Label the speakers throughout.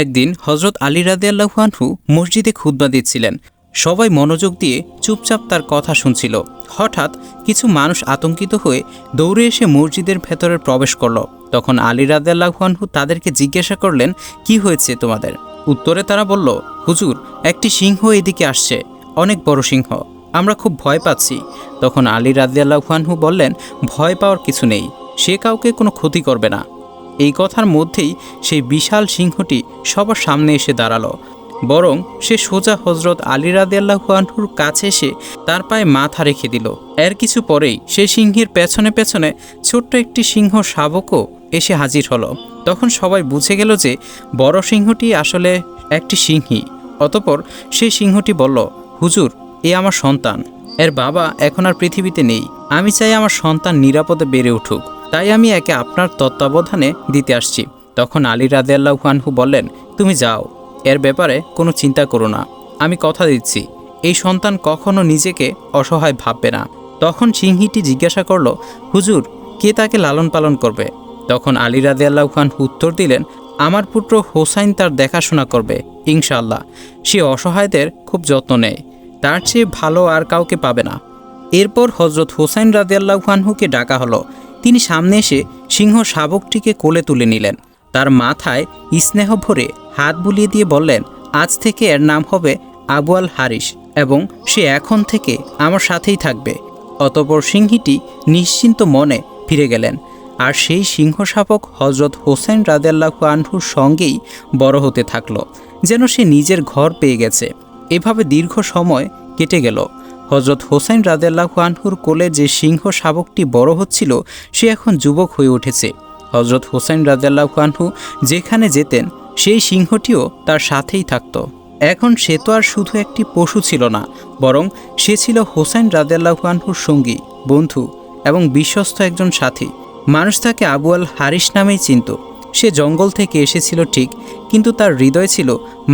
Speaker 1: একদিন হজরত আলী রাদিয়াল্লাহুয়ানহু মসজিদে খুতবা দিচ্ছিলেন। সবাই মনোযোগ দিয়ে চুপচাপ তার কথা শুনছিল। হঠাৎ কিছু মানুষ আতঙ্কিত হয়ে দৌড়ে এসে মসজিদের ভেতরে প্রবেশ করল। তখন আলী রাদিয়াল্লাহুয়ানহু তাদেরকে জিজ্ঞাসা করলেন, কি হয়েছে তোমাদের? উত্তরে তারা বলল, হুজুর, একটি সিংহ এদিকে আসছে। অনেক বড় সিংহ। আমরা খুব ভয় পাচ্ছি। তখন আলী রাদিয়াল্লাহুয়ানহু বললেন, ভয় পাওয়ার কিছু নেই। সে কাউকে কোনো ক্ষতি করবে না। এই কথার মধ্যেই সেই বিশাল সিংহটি সবার সামনে এসে দাঁড়াল। বরং সে সোজা হজরত আলী রাদিয়াল্লাহুয়ানহুর কাছে এসে তার পায়ে মাথা রেখে দিল। এর কিছু পরেই সেই সিংহের পেছনে পেছনে ছোট্ট একটি সিংহ শাবকও এসে হাজির হলো। তখন সবাই বুঝে গেল যে বড় সিংহটি আসলে একটি সিংহী। অতপর সেই সিংহটি বলল, হুজুর, এ আমার সন্তান। এর বাবা এখন আর পৃথিবীতে নেই। আমি চাই আমার সন্তান নিরাপদে বেড়ে উঠুক। তাই আমি একে আপনার তত্ত্বাবধানে দিতে আসছি। তখন আলী রাদেল্লাহানহু বললেন, তুমি যাও, এর ব্যাপারে কোনো চিন্তা করো না। আমি কথা দিচ্ছি। এই সন্তান কখনো নিজেকে অসহায় ভাববে না। তখন সিংহীটি জিজ্ঞাসা করল, হুজুর, কে তাকে লালন পালন করবে? তখন আলী রাদিয়াল্লাহু খান উত্তর দিলেন, আমার পুত্র হোসাইন তার দেখাশোনা করবে, ইনশাআল্লাহ। সে অসহায়দের খুব যত্ন নেয়। তার চেয়ে ভালো আর কাউকে পাবে না। এরপর হজরত হোসাইন রাদিয়াল্লাহু আনহুকে ডাকা হলো। তিনি সামনে এসে সিংহ শাবকটিকে কোলে তুলে নিলেন। তার মাথায় স্নেহ ভরে হাত বুলিয়ে দিয়ে বললেন, আজ থেকে এর নাম হবে আবু আল হারিস এবং সে এখন থেকে আমার সাথেই থাকবে। অতপর সিংহীটি নিশ্চিন্ত মনে ফিরে গেলেন। আর সেই সিংহ শাবক হজরত হোসেন রাদেল্লাহু আনহুর সঙ্গেই বড় হতে থাকল, যেন সে নিজের ঘর পেয়ে গেছে। এভাবে দীর্ঘ সময় কেটে গেল। হজরত হোসেন রাদেল্লাহু আনহুর কোলে যে সিংহ শাবকটি বড় হচ্ছিল, সে এখন যুবক হয়ে উঠেছে। হজরত হোসেন রাদেল্লাহু আনহু যেখানে যেতেন, সেই সিংহটিও তার সাথেই থাকত। এখন সে তো আর শুধু একটি পশু ছিল না, বরং সে ছিল হোসেন রাদেল্লাহু আনহুর সঙ্গী, বন্ধু এবং বিশ্বস্ত একজন সাথী। মানুষ তাকে আবু আল হারিস নামেই চিনত। সে জঙ্গল থেকে এসেছিল ঠিক, কিন্তু তার হৃদয় ছিল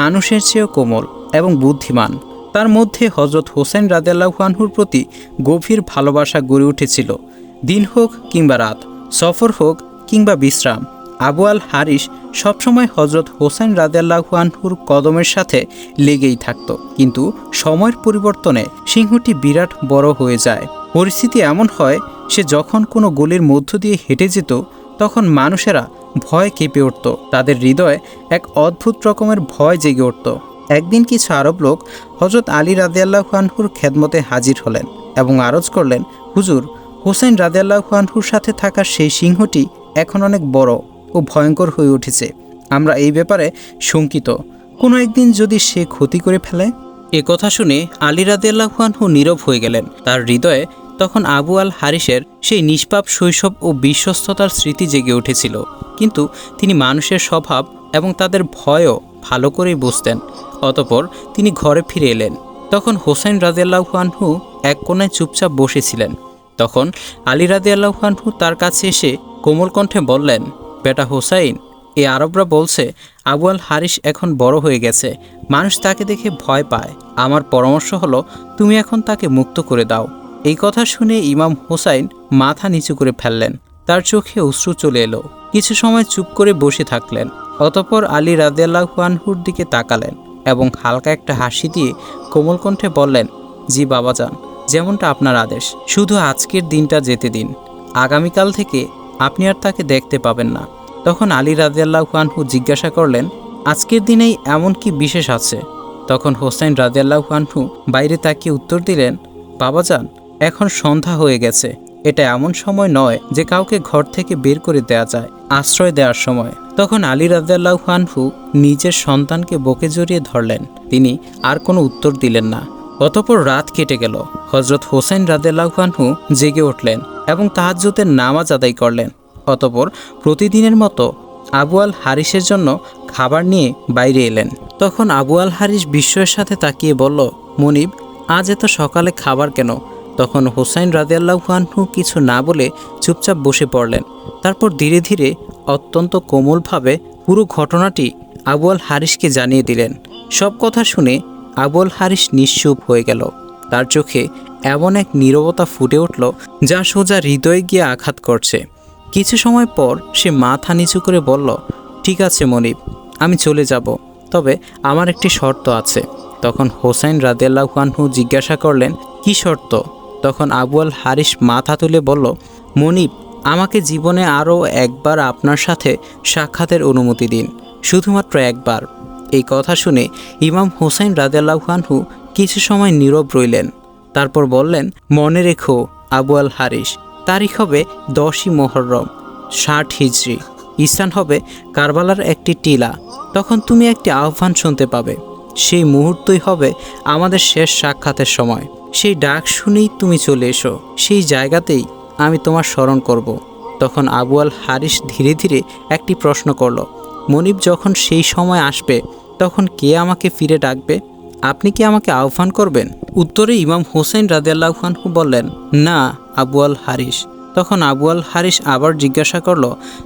Speaker 1: মানুষের চেয়েও কোমল এবং বুদ্ধিমান। তার মধ্যে হজরত হোসেন রাদেল্লাহানহুর প্রতি গভীর ভালোবাসা গড়ে উঠেছিল। দিন হোক কিংবা রাত, সফর হোক কিংবা বিশ্রাম, আবু আল হারিস সবসময় হজরত হোসেন রাদেল্লাহানহুর কদমের সাথে লেগেই থাকত। কিন্তু সময়ের পরিবর্তনে সিংহটি বিরাট বড় হয়ে যায়। পরিস্থিতি এমন হয়, সে যখন কোনো গলির মধ্য দিয়ে হেঁটে যেত, তখন মানুষেরা ভয় কেঁপে উঠত। তাদের হৃদয়ে এক অদ্ভুত রকমের ভয় জেগে উঠত। একদিন কিছু আরব লোক হজরত আলী রাদিয়াল্লাহানহুর খেদমতে হাজির হলেন এবং আরজ করলেন, হুজুর হোসেন রাদিয়াল্লাহানহুর সাথে থাকা সেই সিংহটি এখন অনেক বড় ও ভয়ঙ্কর হয়ে উঠেছে। আমরা এই ব্যাপারে শঙ্কিত। কোনো একদিন যদি সে ক্ষতি করে ফেলে? এ কথা শুনে আলী রাদিয়াল্লাহানহু নীরব হয়ে গেলেন। তার হৃদয়ে তখন আবু আল হারিসের সেই নিষ্পাপ শৈশব ও বিশ্বস্ততার স্মৃতি জেগে উঠেছিল। কিন্তু তিনি মানুষের স্বভাব এবং তাদের ভয়ও ভালো করেই বুঝতেন। অতপর তিনি ঘরে ফিরে এলেন। তখন হোসেন রাজিয়াল্লাহানহু এক কোনায় চুপচাপ বসেছিলেন। তখন আলী রাজিয়াল্লাহানহু তার কাছে এসে কোমল কণ্ঠে বললেন, বেটা হোসাইন, এ আরবরা বলছে, আবু আল হারিস এখন বড় হয়ে গেছে। মানুষ তাকে দেখে ভয় পায়। আমার পরামর্শ হলো, তুমি এখন তাকে মুক্ত করে দাও। এই কথা শুনে ইমাম হোসাইন মাথা নিচু করে ফেললেন। তার চোখে অশ্রু চলে এলো। কিছু সময় চুপ করে বসে থাকলেন। অতপর আলী রাদিয়াল্লাহুয়ানহুর দিকে তাকালেন এবং হালকা একটা হাসি দিয়ে কোমল কণ্ঠে বললেন, জি বাবা যান, যেমনটা আপনার আদেশ। শুধু আজকের দিনটা যেতে দিন। আগামীকাল থেকে আপনি আর তাকে দেখতে পাবেন না। তখন আলী রাদিয়াল্লাহুয়ানহু জিজ্ঞাসা করলেন, আজকের দিনেই এমন কি বিশেষ আছে? তখন হোসেন রাদিয়াল্লাহুয়ানহু বাইরে তাকিয়ে উত্তর দিলেন বাবাজান এখন সন্ধ্যা হয়ে গেছে। এটা এমন সময় নয় যে কাউকে ঘর থেকে বের করে দেয়া যায়, আশ্রয় দেওয়ার সময়। তখন আলী রাজ্লাহ খানহু নিজের সন্তানকে বকে জড়িয়ে ধরলেন। তিনি আর কোনো উত্তর দিলেন না। অতপর রাত কেটে গেল। হজরত হোসেন রাদেল্লাহ খানহু জেগে উঠলেন এবং তাহাজ্জুদের নামাজ আদায় করলেন। অতপর প্রতিদিনের মতো আবু আল হারিসের জন্য খাবার নিয়ে বাইরে এলেন। তখন আবু আল হারিস বিস্ময়ের সাথে তাকিয়ে বলল, মনিব, আজ এত সকালে খাবার কেন? তখন হোসাইন রাজিয়াল্লাহানহু কিছু না বলে চুপচাপ বসে পড়লেন। তারপর ধীরে ধীরে অত্যন্ত কোমলভাবে পুরো ঘটনাটি আবু আল হারিসকে জানিয়ে দিলেন। সব কথা শুনে আবু আল হারিস নিশ্চুপ হয়ে গেল। তার চোখে এমন এক নীরবতা ফুটে উঠল যা সোজা হৃদয়ে গিয়ে আঘাত করছে। কিছু সময় পর সে মাথা নিচু করে বলল, ঠিক আছে মনিব, আমি চলে যাব, তবে আমার একটি শর্ত আছে। তখন হোসেন রাদিয়াল্লাহু আনহু জিজ্ঞাসা করলেন, কি শর্ত? তখন আবু আল হারিস মাথা তুলে বলল, মনিব, আমাকে জীবনে আরও একবার আপনার সাথে সাক্ষাতের অনুমতি দিন, শুধুমাত্র একবার। এই কথা শুনে ইমাম হোসেন রাদিয়াল্লাহু আনহু কিছু সময় নীরব রইলেন। তারপর বললেন, মনে রেখো আবু আল হারিস তারিখ হবে দশই মোহরম, ষাট হিজড়ি স্থান হবে কারবালার একটি টিলা। তখন তুমি একটি আহ্বান শুনতে পাবে। সেই মুহূর্তই হবে আমাদের শেষ সাক্ষাতের সময়। সেই ডাক শুনেই তুমি চলে এসো। সেই জায়গাতেই আমি তোমার স্মরণ করব। তখন আবু আল হারিস ধীরে ধীরে একটি প্রশ্ন করল, মনিব যখন সেই সময় আসবে, তখন কে আমাকে ফিরে ডাকবে? আপনি কি আমাকে আহ্বান করবেন? উত্তরে ইমাম হোসেন রাদিয়াল্লাহানহু বললেন, না, আবু আল হারিস তখন আবু আল হারিস আবার জিজ্ঞাসা করল,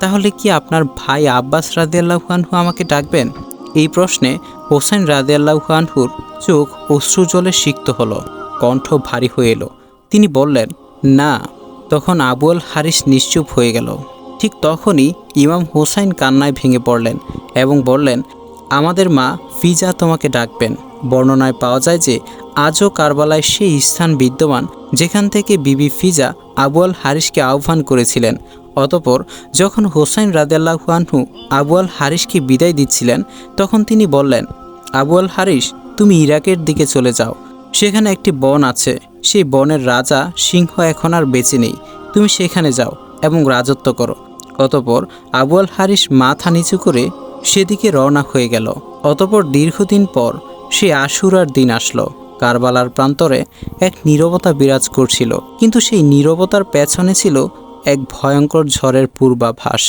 Speaker 1: তাহলে কি আপনার ভাই আব্বাস রাদিয়াল্লাহানহু আমাকে ডাকবেন? এই প্রশ্নে হোসেন রাদিয়াল্লাহানহুর চোখ অশ্রু জলে সিক্ত হলো। কণ্ঠ ভারী হয়ে এলো। তিনি বললেন, না। তখন আবু আল হারিস নিশ্চুপ হয়ে গেল। ঠিক তখনই ইমাম হোসাইন কান্নায় ভেঙে পড়লেন এবং বললেন, আমাদের মা ফিজা তোমাকে ডাকবেন। বর্ণনায় পাওয়া যায় যে, আজও কারবালায় সেই স্থান বিদ্যমান যেখান থেকে বিবি ফিজা আবু আল হারিসকে আহ্বান করেছিলেন। অতপর যখন হোসাইন রাদেল্লাহু আনহু আবু আল হারিসকে বিদায় দিচ্ছিলেন, তখন তিনি বললেন, আবু আল হারিস, তুমি ইরাকের দিকে চলে যাও। সেখানে একটি বন আছে। সেই বনের রাজা সিংহ এখন আর বেঁচে নেই। তুমি সেখানে যাও এবং রাজত্ব করো। অতপর আবু আল হারিস মাথা নিচু করে সেদিকে রওনা হয়ে গেল। অতপর দীর্ঘদিন পর সে আশুরার দিন আসলো। কারবালার প্রান্তরে এক নীরবতা বিরাজ করছিল, কিন্তু সেই নীরবতার পেছনে ছিল এক ভয়ঙ্কর ঝড়ের পূর্বাভাস।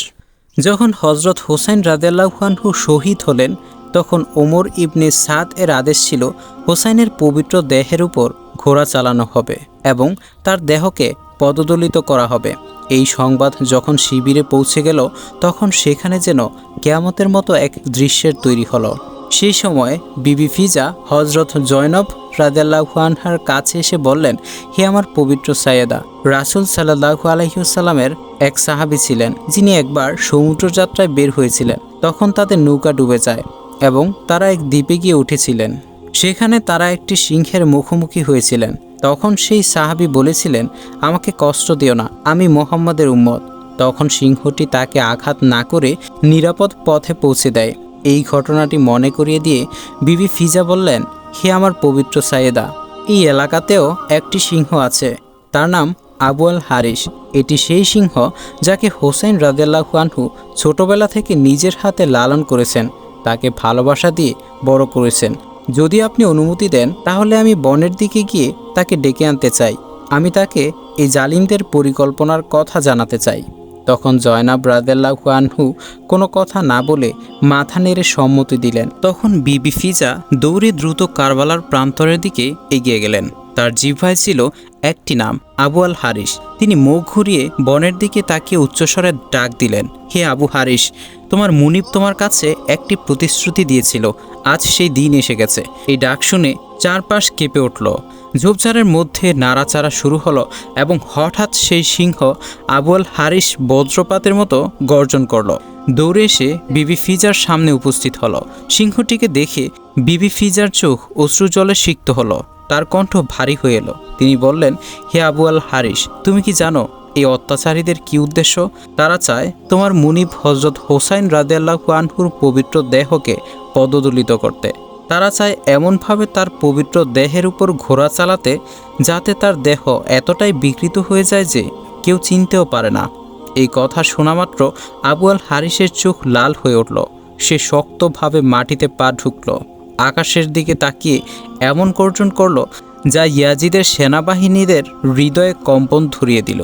Speaker 1: যখন হজরত হোসেন রাদেল্লাহানহু শহীদ হলেন তখন ওমর ইবনে সাদ এর আদেশ ছিল, হোসাইনের পবিত্র দেহের উপর ঘোড়া চালানো হবে এবং তার দেহকে পদদলিত করা হবে। এই সংবাদ যখন শিবিরে পৌঁছে গেল, তখন সেখানে যেন কেয়ামতের মতো এক দৃশ্যের তৈরি হলো। সেই সময় বিবি ফিজা হজরত জয়নব রাজাল্লাহানহার কাছে এসে বললেন, হে আমার পবিত্র সাইয়েদা, রাসুল সাল্লাহু আলহিউসাল্লামের এক সাহাবি ছিলেন, যিনি একবার সমুদ্রযাত্রায় বের হয়েছিলেন। তখন তাদের নৌকা ডুবে যায়। এবং তারা এক দ্বীপে গিয়ে উঠেছিলেন। সেখানে তারা একটি সিংহের মুখোমুখি হয়েছিলেন। তখন সেই সাহাবি বলেছিলেন, আমাকে কষ্ট দিও না, আমি মোহাম্মদের উম্মত। তখন সিংহটি তাকে আঘাত না করে নিরাপদ পথে পৌঁছে দেয়। এই ঘটনাটি মনে করিয়ে দিয়ে বিবি ফিজা বললেন, হে আমার পবিত্র সায়েদা এই এলাকাতেও একটি সিংহ আছে, তার নাম আবু আল হারিস এটি সেই সিংহ যাকে হোসেন রাদেল্লাহু আনহু ছোটবেলা থেকে নিজের হাতে লালন করেছেন। তাকে ভালোবাসা দিয়ে বড় করেছেন। যদি আপনি অনুমতি দেন, তাহলে আমি বনের দিকে গিয়ে তাকে ডেকে আনতে চাই। আমি তাকে এই জালিমদের পরিকল্পনার কথা জানাতে চাই। তখন জয়নাব রাদেল্লাহু আনহু কোনো কথা না বলে মাথা নেড়ে সম্মতি দিলেন। তখন বিবি ফিজা দৌড়ে দ্রুত কারবালার প্রান্তরের দিকে এগিয়ে গেলেন। তার জিভায় ছিল একটি নাম, আবু আল হারিস তিনি মুখ ঘুরিয়ে বনের দিকে তাকিয়ে উচ্চস্বরে ডাক দিলেন, হে আবু হারিস তোমার মুনিব তোমার কাছে একটি প্রতিশ্রুতি দিয়েছিল, আজ সেই দিন এসে গেছে। এই ডাক শুনে চারপাশ কেঁপে উঠল। ঝোপঝাড়ের মধ্যে নাড়াচাড়া শুরু হলো এবং হঠাৎ সেই সিংহ আবুল হারিস বজ্রপাতের মতো গর্জন করল। দৌড়ে এসে বিবি ফিজার সামনে উপস্থিত হলো। সিংহটিকে দেখে বিবি ফিজার চোখ অশ্রু জলে সিক্ত হলো। তার কণ্ঠ ভারী হয়ে এলো। তিনি বললেন, হে আবু আল হারিস তুমি কি জানো এই অত্যাচারীদের কি উদ্দেশ্য? তারা চায় তোমার মুনিব হজরত হোসাইন রাদেল্লাহ আনহুর পবিত্র দেহকে পদদলিত করতে। তারা চায় এমনভাবে তার পবিত্র দেহের উপর ঘোড়া চালাতে যাতে তার দেহ এতটাই বিকৃত হয়ে যায় যে কেউ চিনতেও পারে না। এই কথা শোনামাত্র আবু আল হারিসের চোখ লাল হয়ে উঠল। সে শক্তভাবে মাটিতে পা ঢুকল। আকাশের দিকে তাকিয়ে এমন গর্জন করল যা ইয়াজিদের সেনাবাহিনীদের হৃদয়ে কম্পন ধরিয়ে দিল।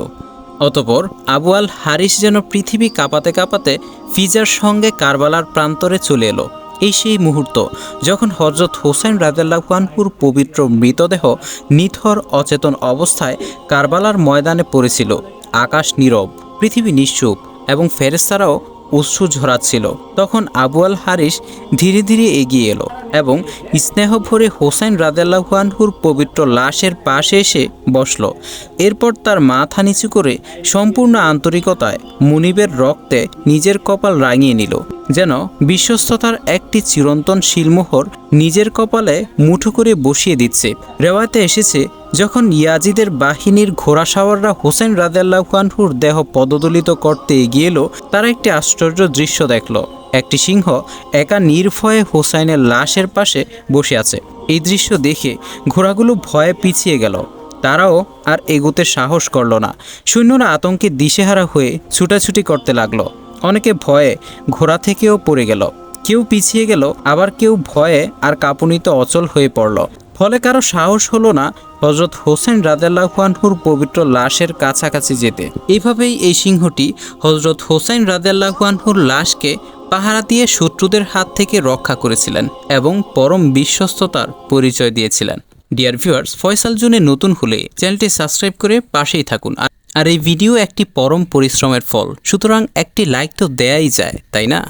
Speaker 1: অতপর আবু আল হারিস যেন পৃথিবী কাঁপাতে কাঁপাতে ফিজার সঙ্গে কারবালার প্রান্তরে চলে এলো। এই সেই মুহূর্ত যখন হজরত হোসেন রাজাল্লাহানপুর পবিত্র মৃতদেহ নিথর অচেতন অবস্থায় কারবালার ময়দানে পড়েছিল। আকাশ নীরব, পৃথিবী নিশ্চুপ এবং ফেরেস্তারাও অশ্রু ঝরাচ্ছিল তখন আবু আল হারিস ধীরে ধীরে এগিয়ে এলো এবং স্নেহ ভরে হোসেন রাজাল্লাহানহুর পবিত্র লাশের পাশে এসে বসল। এরপর তার মাথা নিচু করে সম্পূর্ণ আন্তরিকতায় মুনিবের রক্তে নিজের কপাল রাঙিয়ে নিল। যেন বিশ্বস্ততার একটি চিরন্তন শিলমোহর নিজের কপালে মুঠো করে বসিয়ে দিচ্ছে। রেওয়াতে এসেছে, যখন ইয়াজিদের বাহিনীর ঘোড়া সাওয়াররা হোসেন রাদেল্লাহানহুর দেহ পদদলিত করতে এগিয়ে এলো, তারা একটি আশ্চর্য দৃশ্য দেখল। একটি সিংহ একা নির্ভয়ে হোসাইনের লাশের পাশে বসে আছে। এই দৃশ্য দেখে ঘোড়াগুলো ভয়ে পিছিয়ে গেল। তারাও আর এগোতে সাহস করল না। সৈন্যরা আতঙ্কে দিশেহারা হয়ে ছুটাছুটি করতে লাগল। অনেকে ভয়ে ঘোড়া থেকেও পড়ে গেল। কেউ পিছিয়ে গেল, আবার কেউ ভয়ে আর কাঁপুনিতে অচল হয়ে পড়ল। ফলে কারও সাহস হলো না হজরত হোসেন রাদেল্লাহুয়ানহুর পবিত্র লাশের কাছাকাছি যেতে। এইভাবেই এই সিংহটি হজরত হোসেন রাদেল্লাহুয়ানহুর লাশকে পাহারা দিয়ে শত্রুদের হাত থেকে রক্ষা করেছিলেন এবং পরম বিশ্বস্ততার পরিচয় দিয়েছিলেন। ডিয়ার ভিউয়ার্স, ফয়সাল জুনে নতুন হলে চ্যানেলটি সাবস্ক্রাইব করে পাশেই থাকুন। আর এই ভিডিও একটি পরম পরিশ্রমের ফল। সুতরাং একটি লাইক তো দেয়াই যায়, তাই না?